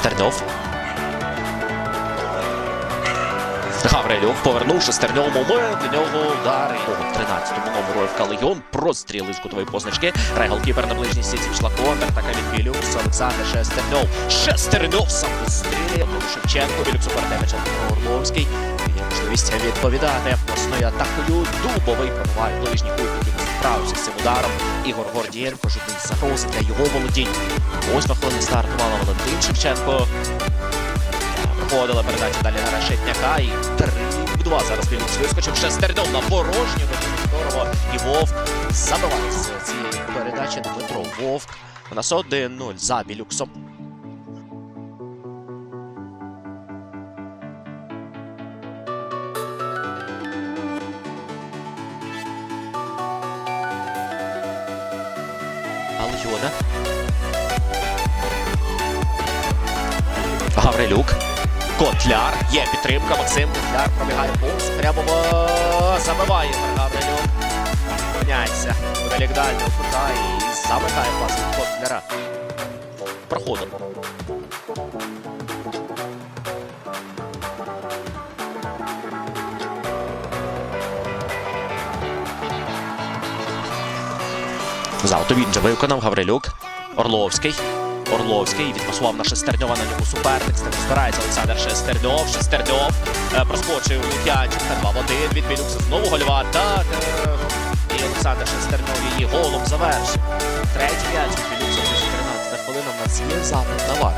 Шестерньов. Гаврилюк повернув Шестерньов момент. Для нього удар. Того 13-му номеру ФК Легіон. Простріли з кутової позначки. Райголкіпер на ближній стійці пішла контр. Така від Білюкс. Олександр Шестерньов. Шестерньов сам пострілює. Шевченко. Білюкс упереде м'яча Орловський. Є можливість відповідати власною атакою. Дубовий пробиває ближній кут. який Справився з цим ударом. Ігор Гордієнко. Жодних загрози для його володінь. Восьма хвилина стартувала Валентин Шевченко. Проходила передача далі на Решетняка і 3 в 2. Зараз Білюкс вискочив ще шестерньов на порожню. Здорово. І Вовк забиває цієї передачі Дмитро Вовк. У нас 1-0 за Білюксом. Альона. Гаврилюк. Котляр. Є підтримка. Максим Котляр пробігає повз. Прямо забиває Гаврилюк. Міняється. Велик дальнього кута і замикає пас Котляра. Проходом. Завтра він же виконав Гаврилюк. Орловський. Орловський відпасував на Шестерньова на ньому суперник. З збирається Олександр Шестерньов. Шестерньов е, проскочив Лук'янченка 2 в 1 від Білюкса. Знову гольова атака. І Олександр Шестерньов її голом завершив. Третій м'яч від Білюкса вже 13 хвилина. В нас є запит на вар.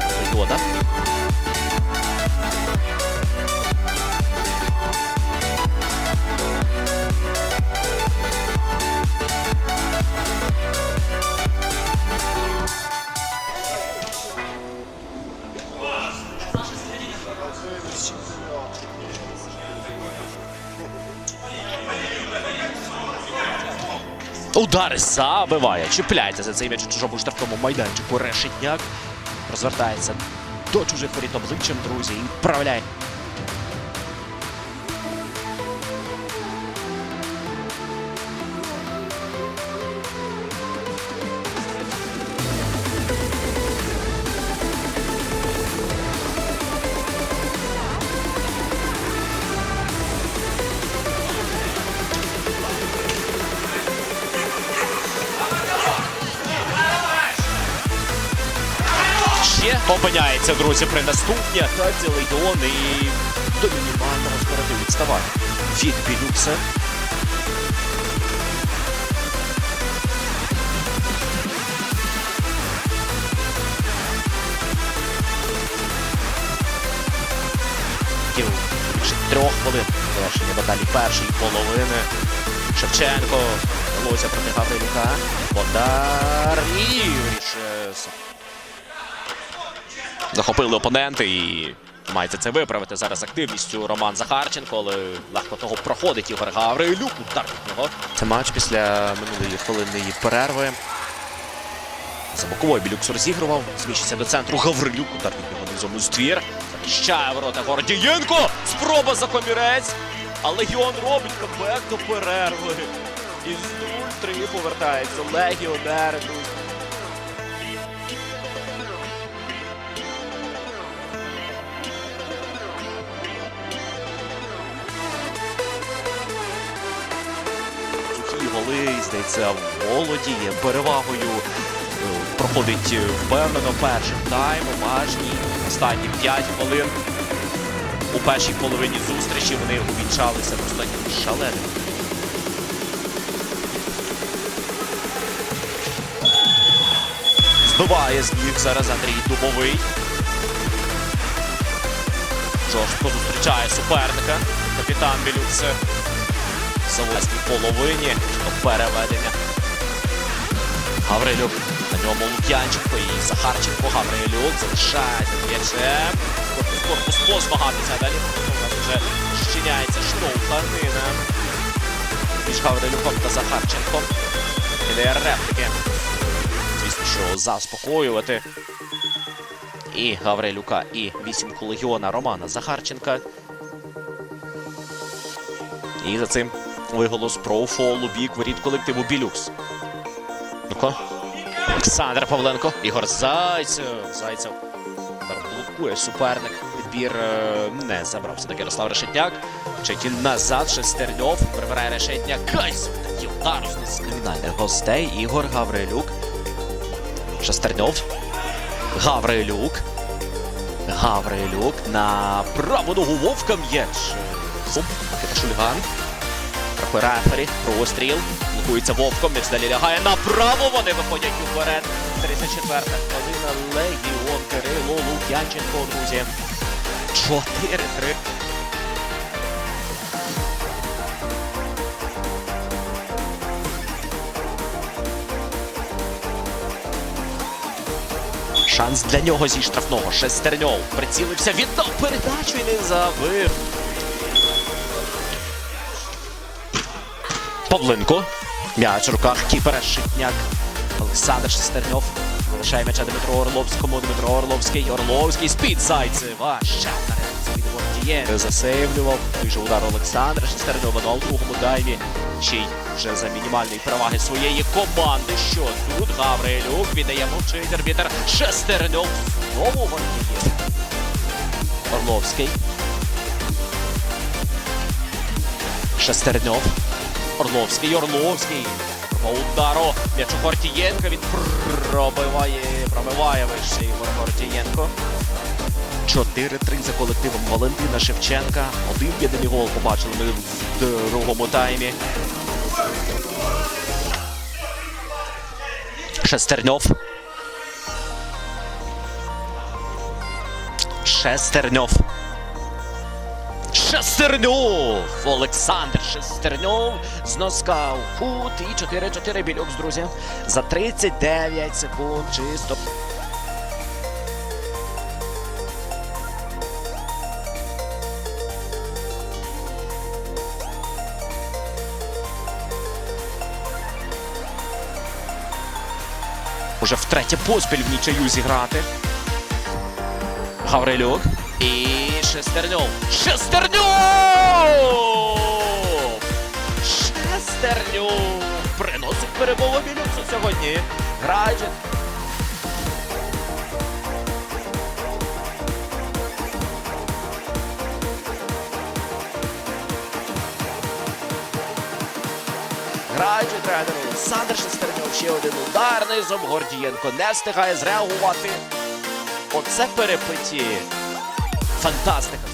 Йода. Удар забиває. Чіпляється за цей м'яч у чужому штрафному майданчику. Решетняк розвертається до чужих воріт обличчям, друзі, і вправляє. Опиняється, друзі, при наступній атаці Легіон і до мінімального скороти відставання від Білюкса. Більше трьох хвилин завершення баталії першої половини. Шевченко вдалося проти Гаврилюка. Бондар і сам. Захопили опоненти і мається це виправити зараз активністю Роман Захарченко, але легко того проходить Ігор Гаврилюк. Удар від нього. Це матч після минулої хвилинної перерви. За боковою Білюкс розігрував. Зміщиться до центру Гаврилюк. Удар від нього низом у ствір. Захищає ворота Гордієнко. Спроба за комірець. А Легіон робить камбек до перерви. І з 0-3 повертається легіонери. Голи, здається, володіє перевагою. е, Проходить е, впевнено першим таймом, важні останні 5 хвилин. У першій половині зустрічі вони увінчалися просто шаленим. Збиває з ніг зараз Андрій Дубовий. Жорстко зустрічає суперника. Капітан Білюксе за власній половині переведення. Гаврилюк. На ньому Лук'янченко і Захарченко. Гаврилюк залишається м'ячем. Корпус корпус позмагатися. Далі у нас вже щиняється штовханина. Між Гаврилюком та Захарченком. Кидає репліки. Звісно, що заспокоювати. І Гаврилюка, і вісімку легіона Романа Захарченка. І за цим виголос про фол у бік воріт колективу Білюкс. Ну-ка. Олександр Павленко. Ігор Зайцев. Зайцев. Провокує суперник. Відбір е, не забрав все-таки Ярослав Решетняк. Чекіль назад, Шестерньов. Прибирає Решетняк. Кайс! Такий удар з кримінальних гостей. Ігор Гаврилюк. Шестерньов. Гаврилюк. Гаврилюк на праву ногу Вовка. Зуб. Микита Шульган. Рефері. Простріл. Блокується Вовком. М'яч далі лягає направо. Вони виходять уперед. 34-та хвилина. Легіон Кирило Лук'янченко, друзі. 4-3. Шанс для нього зі штрафного. Шестерньов прицілився, віддав передачу і не забив. Павленко. М'яч в руках кіпера Шитняк. Олександр Шестерньов. Залишає м'яча Дмитро Орловському. Дмитро Орловський. Орловський з-під Зайцева. Ще від Гвардієнка. Засейвлював. Вийшов удар Олександра Шестерньова. Ну, другому таймі. Ще й вже за мінімальної переваги своєї команди. Що тут Гаврилюк віддає мовчить арбітер Шестерньов. Знову Гвардієнка. Орловський. Шестерньов. Орловський, Орловський. По удару. М'яч у Гортієнка. Він пробиває, пробиває вище Ігор Гортієнко. 4-3 за колективом Валентина Шевченка. Один єдиний гол побачили ми в другому таймі. Шестерньов. Шестерньов. Шестерньов! Олександр Шестерньов з носка у кут і 4-4 більокс, друзі. За 39 секунд чисто. Уже втретє поспіль в нічию зіграти. Гаврилюк. І Шестерньов. Шестерньов! Шестерньов! Приносить перемогу Білюксу сьогодні. Грають. Граючи тренер Олександр Шестерньов. Ще один удар низом. Гордієнко не встигає зреагувати. Оце перепиті. Фантастика.